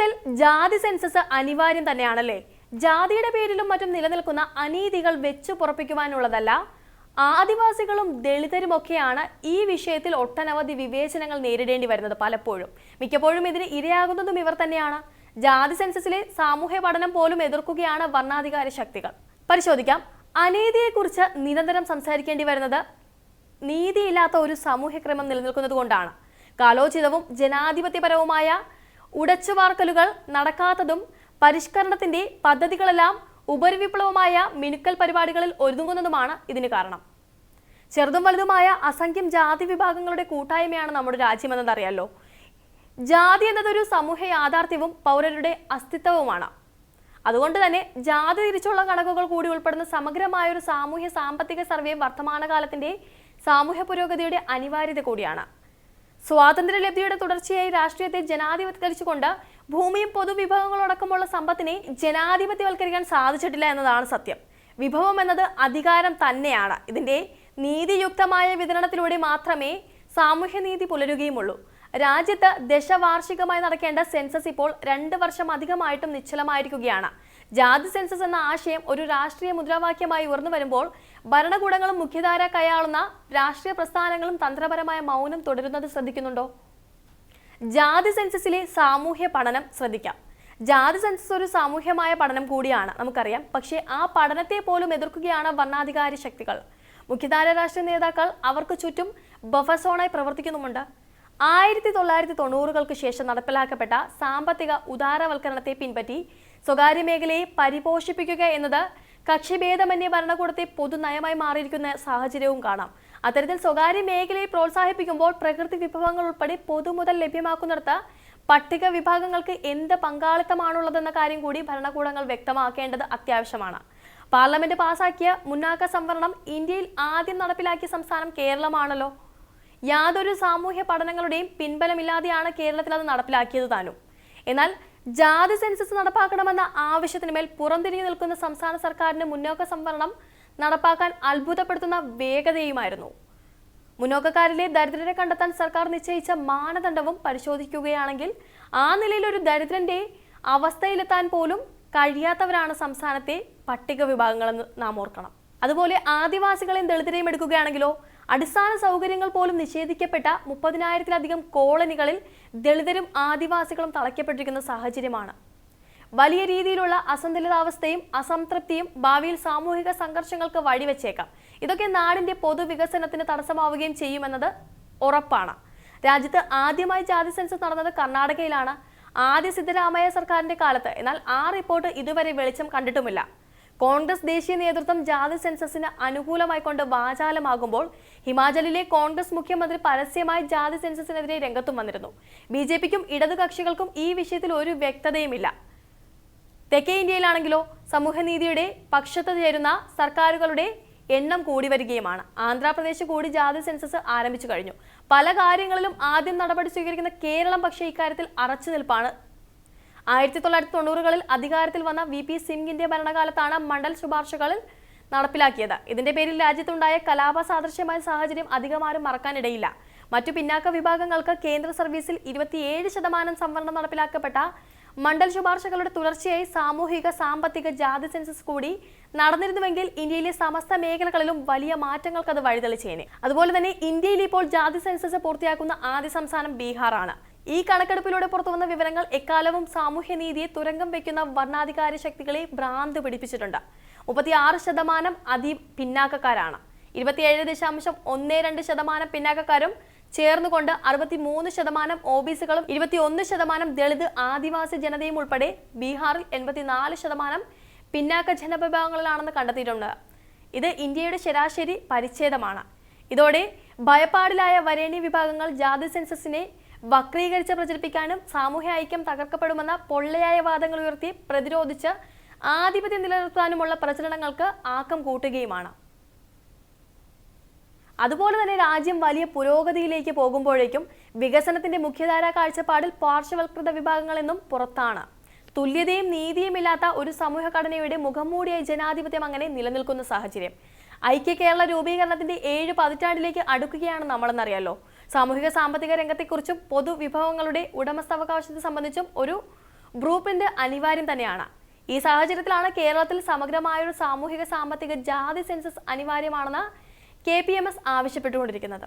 കേരളത്തിൽ ജാതി സെൻസസ് അനിവാര്യം തന്നെയാണല്ലേ? ജാതിയുടെ പേരിലും മറ്റും നിലനിൽക്കുന്ന അനീതികൾ വെച്ചു പുറപ്പിക്കുവാനുള്ളതല്ല. ആദിവാസികളും ദളിതരുമൊക്കെയാണ് ഈ വിഷയത്തിൽ ഒട്ടനവധി വിവേചനങ്ങൾ നേരിടേണ്ടി വരുന്നത് പലപ്പോഴും. മിക്കപ്പോഴും ഇതിന് ഇരയാകുന്നതും ഇവർ തന്നെയാണ്. ജാതി സെൻസസിലെ സാമൂഹ്യ പഠനം പോലും എതിർക്കുകയാണ് വർണാധികാര ശക്തികൾ. പരിശോധിക്കാം. അനീതിയെക്കുറിച്ച് നിരന്തരം സംസാരിക്കേണ്ടി വരുന്നത് നീതിയില്ലാത്ത ഒരു സാമൂഹ്യക്രമം നിലനിൽക്കുന്നത് കൊണ്ടാണ് കാലോചിതവും ജനാധിപത്യപരവുമായ ഉടച്ചുവാർക്കലുകൾ നടക്കാത്തതും പരിഷ്കരണത്തിന്റെ പദ്ധതികളെല്ലാം ഉപരിവിപ്ലവമായ മിനുക്കൽ പരിപാടികളിൽ ഒരുങ്ങുന്നതുമാണ് ഇതിന് കാരണം. ചെറുതും വലുതുമായ അസംഖ്യം ജാതി വിഭാഗങ്ങളുടെ കൂട്ടായ്മയാണ് നമ്മുടെ രാജ്യമെന്നതറിയാലോ ജാതി എന്നതൊരു സമൂഹ യാഥാർത്ഥ്യവും പൗരരുടെ അസ്തിത്വവുമാണ്. അതുകൊണ്ട് തന്നെ ജാതി തിരിച്ചുള്ള കണക്കുകൾ കൂടി ഉൾപ്പെടുന്ന സമഗ്രമായ ഒരു സാമൂഹ്യ സാമ്പത്തിക സർവേ വർത്തമാനകാലത്തിന്റെ സാമൂഹ്യ പുരോഗതിയുടെ അനിവാര്യത കൂടിയാണ്. സ്വാതന്ത്ര്യലബ്ധിയുടെ തുടർച്ചയായി രാഷ്ട്രീയത്തെ ജനാധിപത്യവൽക്കരിച്ചുകൊണ്ട് ഭൂമിയും പൊതുവിഭവങ്ങളടക്കമുള്ള സമ്പത്തിനെ ജനാധിപത്യവൽക്കരിക്കാൻ സാധിച്ചിട്ടില്ല എന്നതാണ് സത്യം. വിഭവം എന്നത് അധികാരം തന്നെയാണ്. ഇതിന്റെ നീതിയുക്തമായ വിതരണത്തിലൂടെ മാത്രമേ സാമൂഹ്യനീതി പുലരുകയുമുള്ളൂ. രാജ്യത്ത് ദശവാർഷികമായി നടക്കേണ്ട സെൻസസ് ഇപ്പോൾ രണ്ട് വർഷം അധികമായിട്ടും നിശ്ചലമായിരിക്കുകയാണ്. ജാതി സെൻസസ് എന്ന ആശയം ഒരു രാഷ്ട്രീയ മുദ്രാവാക്യമായി ഉയർന്നു വരുമ്പോൾ ഭരണകൂടങ്ങളും മുഖ്യധാര കൈയാളുന്ന രാഷ്ട്രീയ പ്രസ്ഥാനങ്ങളും തന്ത്രപരമായ മൗനം തുടരുന്നത് ശ്രദ്ധിക്കുന്നുണ്ടോ? ജാതി സെൻസസിലെ സാമൂഹ്യ പഠനം ശ്രദ്ധിക്കാം. ജാതി സെൻസസ് ഒരു സാമൂഹ്യമായ പഠനം കൂടിയാണ് നമുക്കറിയാം. പക്ഷേ ആ പഠനത്തെ പോലും എതിർക്കുകയാണ് വർണാധികാരി ശക്തികൾ. മുഖ്യധാര രാഷ്ട്രീയ നേതാക്കൾ അവർക്ക് ചുറ്റും ബഫർ സോണായി പ്രവർത്തിക്കുന്നുമുണ്ട്. ആയിരത്തി തൊള്ളായിരത്തി തൊണ്ണൂറുകൾക്ക് ശേഷം നടപ്പിലാക്കപ്പെട്ട സാമ്പത്തിക ഉദാരവൽക്കരണത്തെ പിൻപറ്റി സ്വകാര്യ മേഖലയെ പരിപോഷിപ്പിക്കുക എന്നത് കക്ഷിഭേദമന്യ ഭരണകൂടത്തെ പൊതുനയമായി മാറിയിരിക്കുന്ന സാഹചര്യവും കാണാം. അത്തരത്തിൽ സ്വകാര്യ മേഖലയെ പ്രോത്സാഹിപ്പിക്കുമ്പോൾ പ്രകൃതി വിഭവങ്ങൾ ഉൾപ്പെടെ പൊതുമുതൽ ലഭ്യമാക്കുന്നിടത്ത് പട്ടിക വിഭാഗങ്ങൾക്ക് എന്ത് പങ്കാളിത്തമാണുള്ളതെന്ന കാര്യം കൂടി ഭരണകൂടങ്ങൾ വ്യക്തമാക്കേണ്ടത് അത്യാവശ്യമാണ്. പാർലമെന്റ് പാസാക്കിയ മുന്നാക്ക സംവരണം ഇന്ത്യയിൽ ആദ്യം നടപ്പിലാക്കിയ സംസ്ഥാനം കേരളമാണല്ലോ. യാതൊരു സാമൂഹ്യ പഠനങ്ങളുടെയും പിൻബലമില്ലാതെയാണ് കേരളത്തിൽ അത് നടപ്പിലാക്കിയത് താനും. എന്നാൽ ജാതി സെൻസസ് നടപ്പാക്കണമെന്ന ആവശ്യത്തിന് മേൽ പുറംതിരിഞ്ഞു നിൽക്കുന്ന സംസ്ഥാന സർക്കാരിന് മുന്നോക്ക സംവരണം നടപ്പാക്കാൻ അത്ഭുതപ്പെടുത്തുന്ന വേഗതയുമായിരുന്നു. മുന്നോക്കക്കാരിലെ ദരിദ്രരെ കണ്ടെത്താൻ സർക്കാർ നിശ്ചയിച്ച മാനദണ്ഡവും പരിശോധിക്കുകയാണെങ്കിൽ ആ നിലയിൽ ഒരു ദരിദ്രന്റെ അവസ്ഥയിലെത്താൻ പോലും കഴിയാത്തവരാണ് സംസ്ഥാനത്തെ പട്ടിക വിഭാഗങ്ങളെന്ന് നാം ഓർക്കണം. അതുപോലെ ആദിവാസികളെയും ദളിതരെയും എടുക്കുകയാണെങ്കിലോ അടിസ്ഥാന സൗകര്യങ്ങൾ പോലും നിഷേധിക്കപ്പെട്ട മുപ്പതിനായിരത്തിലധികം കോളനികളിൽ ദളിതരും ആദിവാസികളും തളയ്ക്കപ്പെട്ടിരിക്കുന്ന സാഹചര്യമാണ്. വലിയ രീതിയിലുള്ള അസന്തുലിതാവസ്ഥയും അസംതൃപ്തിയും ഭാവിയിൽ സാമൂഹിക സംഘർഷങ്ങൾക്ക് വഴിവെച്ചേക്കാം. ഇതൊക്കെ നാടിന്റെ പൊതുവികസനത്തിന് തടസ്സമാവുകയും ചെയ്യുമെന്നത് ഉറപ്പാണ്. രാജ്യത്ത് ആദ്യമായി ജാതി സെൻസസ് നടന്നത് കർണാടകയിലാണ്. ആദ്യ സിദ്ധരാമയ്യ സർക്കാരിന്റെ കാലത്ത്. എന്നാൽ ആ റിപ്പോർട്ട് ഇതുവരെ വെളിച്ചം കണ്ടിട്ടുമില്ല. കോൺഗ്രസ് ദേശീയ നേതൃത്വം ജാതി സെൻസസിന് അനുകൂലമായി കൊണ്ട് വാചാലമാകുമ്പോൾ ഹിമാചലിലെ കോൺഗ്രസ് മുഖ്യമന്ത്രി പരസ്യമായി ജാതി സെൻസസിനെതിരെ രംഗത്തും വന്നിരുന്നു. ബി ജെ പിക്കും ഇടതു കക്ഷികൾക്കും ഈ വിഷയത്തിൽ ഒരു വ്യക്തതയുമില്ല. തെക്കേ ഇന്ത്യയിലാണെങ്കിലോ സമൂഹനീതിയുടെ പക്ഷത്ത് ചേരുന്ന സർക്കാരുകളുടെ എണ്ണം കൂടി വരികയുമാണ്. ആന്ധ്രാപ്രദേശ് കൂടി ജാതി സെൻസസ് ആരംഭിച്ചു കഴിഞ്ഞു. പല കാര്യങ്ങളിലും ആദ്യം നടപടി സ്വീകരിക്കുന്ന കേരളം പക്ഷേ ഇക്കാര്യത്തിൽ അറച്ചു നിൽപ്പാണ് ആയിരത്തി തൊള്ളായിരത്തി തൊണ്ണൂറുകളിൽ അധികാരത്തിൽ വന്ന വി പി സിംഗിന്റെ ഭരണകാലത്താണ് മണ്ഡൽ ശുപാർശകളിൽ നടപ്പിലാക്കിയത്. ഇതിന്റെ പേരിൽ രാജ്യത്തുണ്ടായ കലാപ സാദൃശ്യമായ സാഹചര്യം അധികമാരും മറക്കാനിടയില്ല. മറ്റു പിന്നാക്ക വിഭാഗങ്ങൾക്ക് കേന്ദ്ര സർവീസിൽ ഇരുപത്തിയേഴ് ശതമാനം സംവരണം നടപ്പിലാക്കപ്പെട്ട മണ്ഡൽ ശുപാർശകളുടെ തുടർച്ചയായി സാമൂഹിക സാമ്പത്തിക ജാതി സെൻസസ് കൂടി നടന്നിരുന്നുവെങ്കിൽ ഇന്ത്യയിലെ സമസ്ത മേഖലകളിലും വലിയ മാറ്റങ്ങൾക്ക് അത് വഴിതെളിച്ചേനെ. അതുപോലെ തന്നെ ഇന്ത്യയിൽ ഇപ്പോൾ ജാതി സെൻസസ് പൂർത്തിയാക്കുന്ന ആദ്യ സംസ്ഥാനം ബീഹാറാണ്. ഈ കണക്കെടുപ്പിലൂടെ പുറത്തുവന്ന വിവരങ്ങൾ എക്കാലവും സാമൂഹ്യനീതിയെ തുരങ്കം വെക്കുന്ന വർണാധികാര ശക്തികളെ ഭ്രാന്ത് പിടിപ്പിച്ചിട്ടുണ്ട്. മുപ്പത്തിയാറ് ശതമാനം അതി പിന്നാക്കക്കാരാണ്. ഇരുപത്തിയേഴ് ദശാംശം ഒന്ന് രണ്ട് ശതമാനം പിന്നാക്കക്കാരും ചേർന്നുകൊണ്ട് അറുപത്തി മൂന്ന് ശതമാനം ഒ ബി സികളും ഇരുപത്തിയൊന്ന് ശതമാനം ദളിത് ആദിവാസി ജനതയും ഉൾപ്പെടെ ബീഹാറിൽ എൺപത്തിനാല് ശതമാനം പിന്നാക്ക ജനവിഭാഗങ്ങളിലാണെന്ന് കണ്ടെത്തിയിട്ടുണ്ട്. ഇത് ഇന്ത്യയുടെ ശരാശരി പരിച്ഛേദമാണ്. ഇതോടെ ഭയപ്പാടിലായ വരേണ്യ വിഭാഗങ്ങൾ ജാതി സെൻസസിനെ വക്രീകരിച്ച് പ്രചരിപ്പിക്കാനും സാമൂഹ്യ ഐക്യം തകർക്കപ്പെടുമെന്ന പൊള്ളയായ വാദങ്ങൾ ഉയർത്തി പ്രതിരോധിച്ച് ആധിപത്യം നിലനിർത്താനുമുള്ള പ്രചരണങ്ങൾക്ക് ആക്കം കൂട്ടുകയുമാണ്. അതുപോലെ തന്നെ രാജ്യം വലിയ പുരോഗതിയിലേക്ക് പോകുമ്പോഴേക്കും വികസനത്തിന്റെ മുഖ്യധാര കാഴ്ചപ്പാടിൽ പാർശ്വവൽകൃത വിഭാഗങ്ങളെന്നും പുറത്താണ്. തുല്യതയും നീതിയുമില്ലാത്ത ഒരു സമൂഹഘടനയുടെ മുഖംമൂടിയായി ജനാധിപത്യം അങ്ങനെ നിലനിൽക്കുന്ന സാഹചര്യം. ഐക്യ കേരള രൂപീകരണത്തിന്റെ ഏഴ് പതിറ്റാണ്ടിലേക്ക് അടുക്കുകയാണ് നമ്മളെന്നറിയാലോ. സാമൂഹിക സാമ്പത്തിക രംഗത്തെക്കുറിച്ചും പൊതുവിഭവങ്ങളുടെ ഉടമസ്ഥാവകാശത്തെ സംബന്ധിച്ചും ഒരു ഗ്രൂപ്പിന്റെ അനിവാര്യം തന്നെയാണ്. ഈ സാഹചര്യത്തിലാണ് കേരളത്തിൽ സമഗ്രമായൊരു സാമൂഹിക സാമ്പത്തിക ജാതി സെൻസസ് അനിവാര്യമാണെന്ന് കെ പി എം എസ് ആവശ്യപ്പെട്ടുകൊണ്ടിരിക്കുന്നത്.